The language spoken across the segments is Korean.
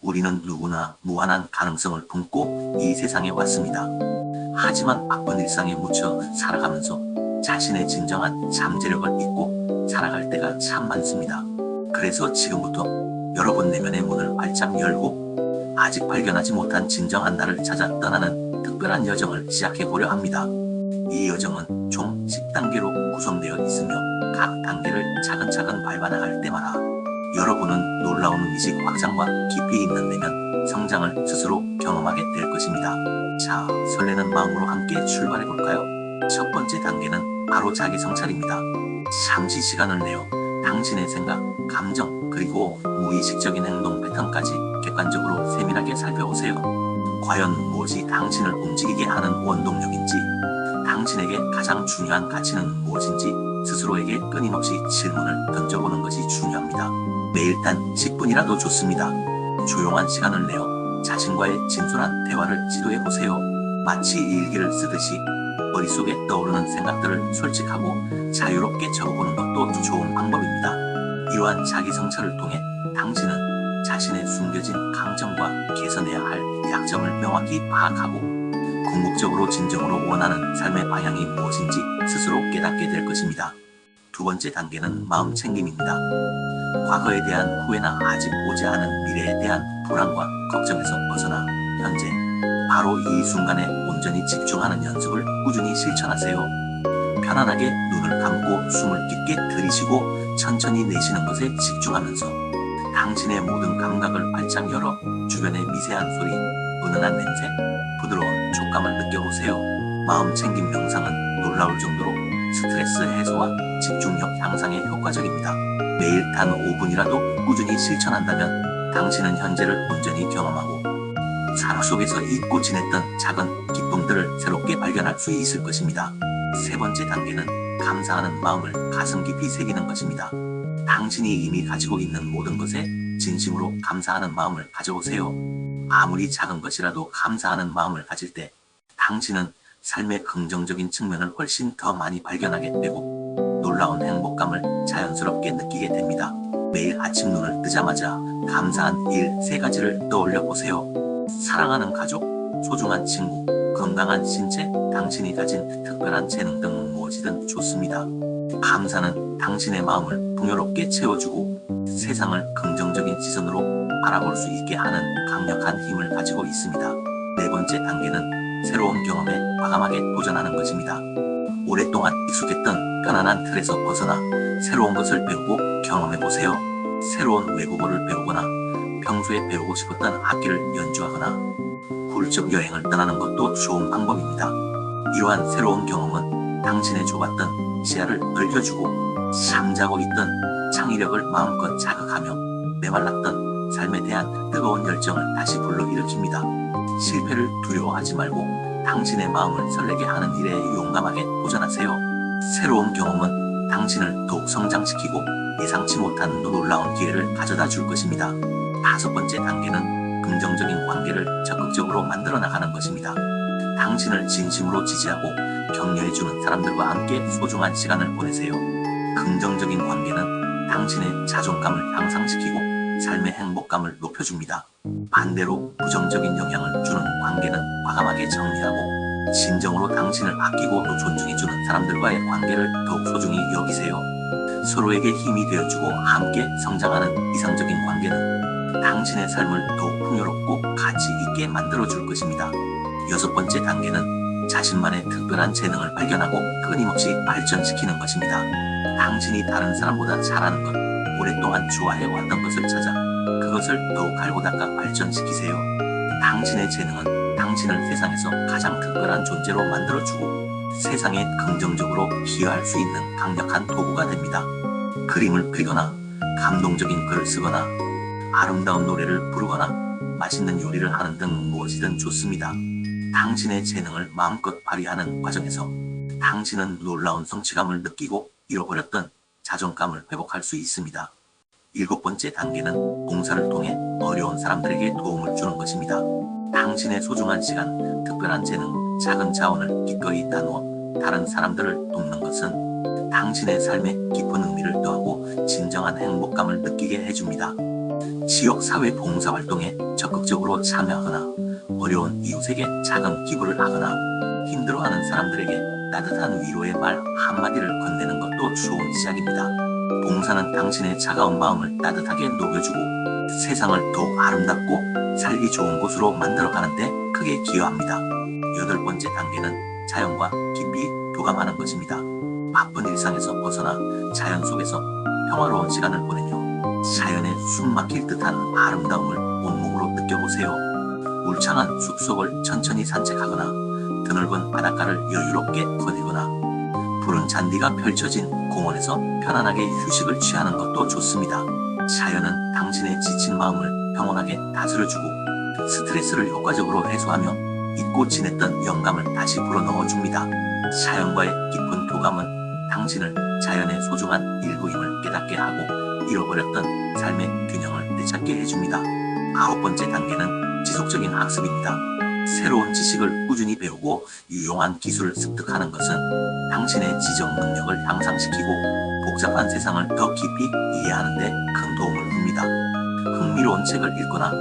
우리는 누구나 무한한 가능성을 품고 이 세상에 왔습니다. 하지만 바쁜 일상에 묻혀 살아가면서 자신의 진정한 잠재력을 잊고 살아갈 때가 참 많습니다. 그래서 지금부터 여러분 내면의 문을 활짝 열고 아직 발견하지 못한 진정한 나를 찾아 떠나는 특별한 여정을 시작해 보려 합니다. 이 여정은 총 10단계로 구성되어 있으며 각 단계를 차근차근 밟아 나갈 때마다 여러분은 놀라운 의식 확장과 깊이 있는 내면 성장을 스스로 경험하게 될 것입니다. 자, 설레는 마음으로 함께 출발해 볼까요? 첫 번째 단계는 바로 자기 성찰입니다. 잠시 시간을 내어 당신의 생각, 감정, 그리고 무의식적인 행동 패턴까지 객관적으로 세밀하게 살펴보세요. 과연 무엇이 당신을 움직이게 하는 원동력인지, 당신에게 가장 중요한 가치는 무엇인지 스스로에게 끊임없이 질문을 던져보는 것이 중요합니다. 매일 단 10분이라도 좋습니다. 조용한 시간을 내어 자신과의 진솔한 대화를 지도해 보세요. 마치 일기를 쓰듯이 머릿속에 떠오르는 생각들을 솔직하고 자유롭게 적어보는 것도 좋은 방법입니다. 이러한 자기 성찰을 통해 당신은 자신의 숨겨진 강점과 개선해야 할 약점을 명확히 파악하고 궁극적으로 진정으로 원하는 삶의 방향이 무엇인지 스스로 깨닫게 될 것입니다. 두 번째 단계는 마음 챙김입니다. 과거에 대한 후회나 아직 오지 않은 미래에 대한 불안과 걱정에서 벗어나 현재 바로 이 순간에 온전히 집중하는 연습을 꾸준히 실천하세요. 편안하게 눈을 감고 숨을 깊게 들이쉬고 천천히 내쉬는 것에 집중하면서 당신의 모든 감각을 활짝 열어 주변의 미세한 소리, 은은한 냄새, 부드러운 촉감을 느껴보세요. 마음 챙김 명상은 놀라울 정도로 스트레스 해소와 집중력 향상에 효과적입니다. 매일 단 5분이라도 꾸준히 실천한다면 당신은 현재를 온전히 경험하고 살아 속에서 잊고 지냈던 작은 기쁨들을 새롭게 발견할 수 있을 것입니다. 세 번째 단계는 감사하는 마음을 가슴 깊이 새기는 것입니다. 당신이 이미 가지고 있는 모든 것에 진심으로 감사하는 마음을 가져오세요. 아무리 작은 것이라도 감사하는 마음을 가질 때 당신은 삶의 긍정적인 측면을 훨씬 더 많이 발견하게 되고 놀라운 행복감을 자연스럽게 느끼게 됩니다. 매일 아침 눈을 뜨자마자 감사한 일 세 가지를 떠올려 보세요. 사랑하는 가족, 소중한 친구, 건강한 신체, 당신이 가진 특별한 재능 등 무엇이든 좋습니다. 감사는 당신의 마음을 풍요롭게 채워주고 세상을 긍정적인 시선으로 바라볼 수 있게 하는 강력한 힘을 가지고 있습니다. 네 번째 단계는 새로운 경험에 과감하게 도전하는 것입니다. 오랫동안 익숙했던 편안한 틀에서 벗어나 새로운 것을 배우고 경험해 보세요. 새로운 외국어를 배우거나 평소에 배우고 싶었던 악기를 연주하거나 훌쩍 여행을 떠나는 것도 좋은 방법입니다. 이러한 새로운 경험은 당신의 좁았던 시야를 넓혀주고 잠자고 있던 창의력을 마음껏 자극하며 메말랐던 삶에 대한 뜨거운 열정을 다시 불러일으킵니다. 실패를 두려워하지 말고 당신의 마음을 설레게 하는 일에 용감하게 도전하세요. 새로운 경험은 당신을 더욱 성장시키고 예상치 못한 놀라운 기회를 가져다 줄 것입니다. 다섯 번째 단계는 긍정적인 관계를 적극적으로 만들어 나가는 것입니다. 당신을 진심으로 지지하고 격려해주는 사람들과 함께 소중한 시간을 보내세요. 긍정적인 관계는 당신의 자존감을 향상시키고 삶의 행복감을 높여줍니다. 반대로 부정적인 영향을 주는 관계는 과감하게 정리하고 진정으로 당신을 아끼고 또 존중해주는 사람들과의 관계를 더욱 소중히 여기세요. 서로에게 힘이 되어주고 함께 성장하는 이상적인 관계는 당신의 삶을 더욱 풍요롭고 가치 있게 만들어줄 것입니다. 여섯 번째 단계는 자신만의 특별한 재능을 발견하고 끊임없이 발전시키는 것입니다. 당신이 다른 사람보다 잘하는 것, 오랫동안 좋아해 왔던 것을 찾아 그것을 더욱 갈고 닦아 발전시키세요. 당신의 재능은 당신을 세상에서 가장 특별한 존재로 만들어주고 세상에 긍정적으로 기여할 수 있는 강력한 도구가 됩니다. 그림을 그리거나 감동적인 글을 쓰거나 아름다운 노래를 부르거나 맛있는 요리를 하는 등 무엇이든 좋습니다. 당신의 재능을 마음껏 발휘하는 과정에서 당신은 놀라운 성취감을 느끼고 잃어버렸던 자존감을 회복할 수 있습니다. 일곱 번째 단계는 봉사를 통해 어려운 사람들에게 도움을 주는 것입니다. 당신의 소중한 시간, 특별한 재능, 작은 자원을 기꺼이 나누어 다른 사람들을 돕는 것은 당신의 삶에 깊은 의미를 더하고 진정한 행복감을 느끼게 해줍니다. 지역 사회 봉사 활동에 적극적으로 참여하거나 어려운 이웃에게 작은 기부를 하거나 힘들어하는 사람들에게 따뜻한 위로의 말 한마디를 건네는 것도 좋은 시작입니다. 봉사는 당신의 차가운 마음을 따뜻하게 녹여주고 세상을 더욱 아름답고 살기 좋은 곳으로 만들어가는데 크게 기여합니다. 여덟 번째 단계는 자연과 깊이 교감하는 것입니다. 바쁜 일상에서 벗어나 자연 속에서 평화로운 시간을 보내며 자연의 숨막힐 듯한 아름다움을 온몸으로 느껴보세요. 울창한 숲속을 천천히 산책하거나 드넓은 바닷가를 여유롭게 거닐거나 푸른 잔디가 펼쳐진 공원에서 편안하게 휴식을 취하는 것도 좋습니다. 자연은 당신의 지친 마음을 평온하게 다스려주고 스트레스를 효과적으로 해소하며 잊고 지냈던 영감을 다시 불어넣어 줍니다. 자연과의 깊은 교감은 당신을 자연의 소중한 일부임을 깨닫게 하고 잃어버렸던 삶의 균형을 되찾게 해줍니다. 아홉 번째 단계는 지속적인 학습입니다. 새로운 지식을 꾸준히 배우고 유용한 기술을 습득하는 것은 당신의 지적 능력을 향상시키고 복잡한 세상을 더 깊이 이해하는 데 큰 도움을 줍니다. 흥미로운 책을 읽거나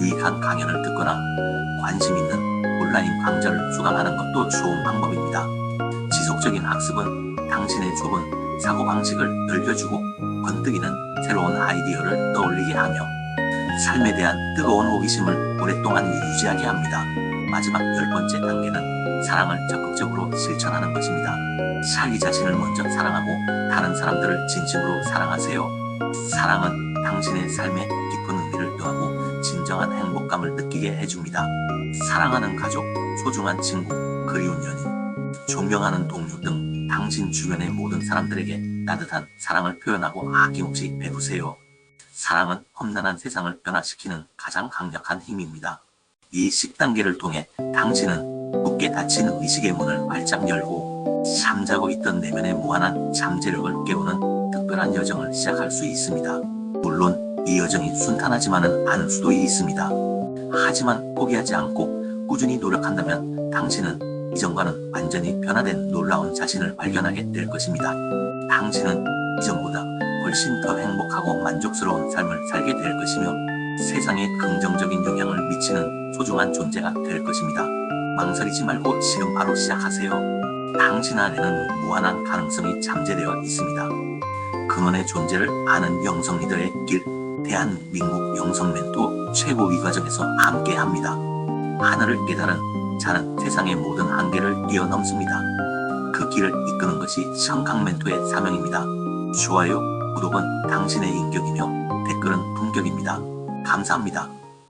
유익한 강연을 듣거나 관심 있는 온라인 강좌를 수강하는 것도 좋은 방법입니다. 지속적인 학습은 당신의 좁은 사고방식을 넓혀주고 번뜩이는 새로운 아이디어를 떠올리게 하며 삶에 대한 뜨거운 호기심을 오랫동안 유지하게 합니다. 마지막 열 번째 단계는 사랑을 적극적으로 실천하는 것입니다. 자기 자신을 먼저 사랑하고 다른 사람들을 진심으로 사랑하세요. 사랑은 당신의 삶에 깊은 의미를 더하고 진정한 행복감을 느끼게 해줍니다. 사랑하는 가족, 소중한 친구, 그리운 연인, 존경하는 동료 등 당신 주변의 모든 사람들에게 따뜻한 사랑을 표현하고 아낌없이 베푸세요. 사랑은 험난한 세상을 변화시키는 가장 강력한 힘입니다. 이 10단계를 통해 당신은 굳게 닫힌 의식의 문을 활짝 열고 잠자고 있던 내면의 무한한 잠재력을 깨우는 특별한 여정을 시작할 수 있습니다. 물론 이 여정이 순탄하지만은 않을 수도 있습니다. 하지만 포기하지 않고 꾸준히 노력한다면 당신은 이전과는 완전히 변화된 놀라운 자신을 발견하게 될 것입니다. 당신은 이전보다 훨씬 더 행복하고 만족스러운 삶을 살게 될 것이며 세상에 긍정적인 영향을 미치는 소중한 존재가 될 것입니다. 망설이지 말고 지금 바로 시작하세요. 당신 안에는 무한한 가능성이 잠재되어 있습니다. 근원의 존재를 아는 영성 리더의 길, 대한민국 영성멘토 최고위 과정에서 함께합니다. 하늘을 깨달은 자는 세상의 모든 한계를 뛰어넘습니다. 그 길을 이끄는 것이 성강멘토의 사명입니다. 좋아요, 구독은 당신의 인격이며 댓글은 품격입니다. 감사합니다.